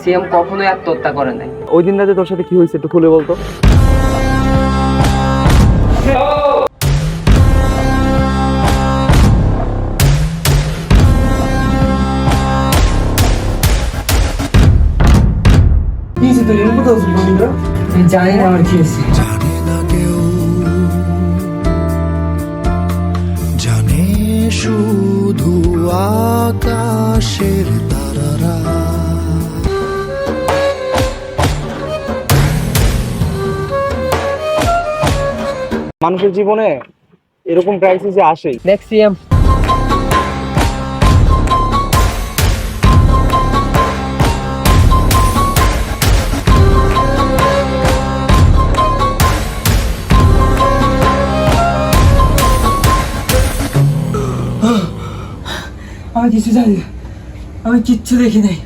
CM কখনোই আত্মহত্যা করে নাই। ওই দিন রাতে তোর সাথে কি হয়েছে একটু খুলে বলতো? জানি না আমার কি হয়েছে। জানে না কেউ। জানে শুধু আকাশের তারারা। মানুষের জীবনে এরকম ক্রাইসিস আসে নেক্সট সিএম আমি কিছু জানি না আমি কিচ্ছু দেখি নাই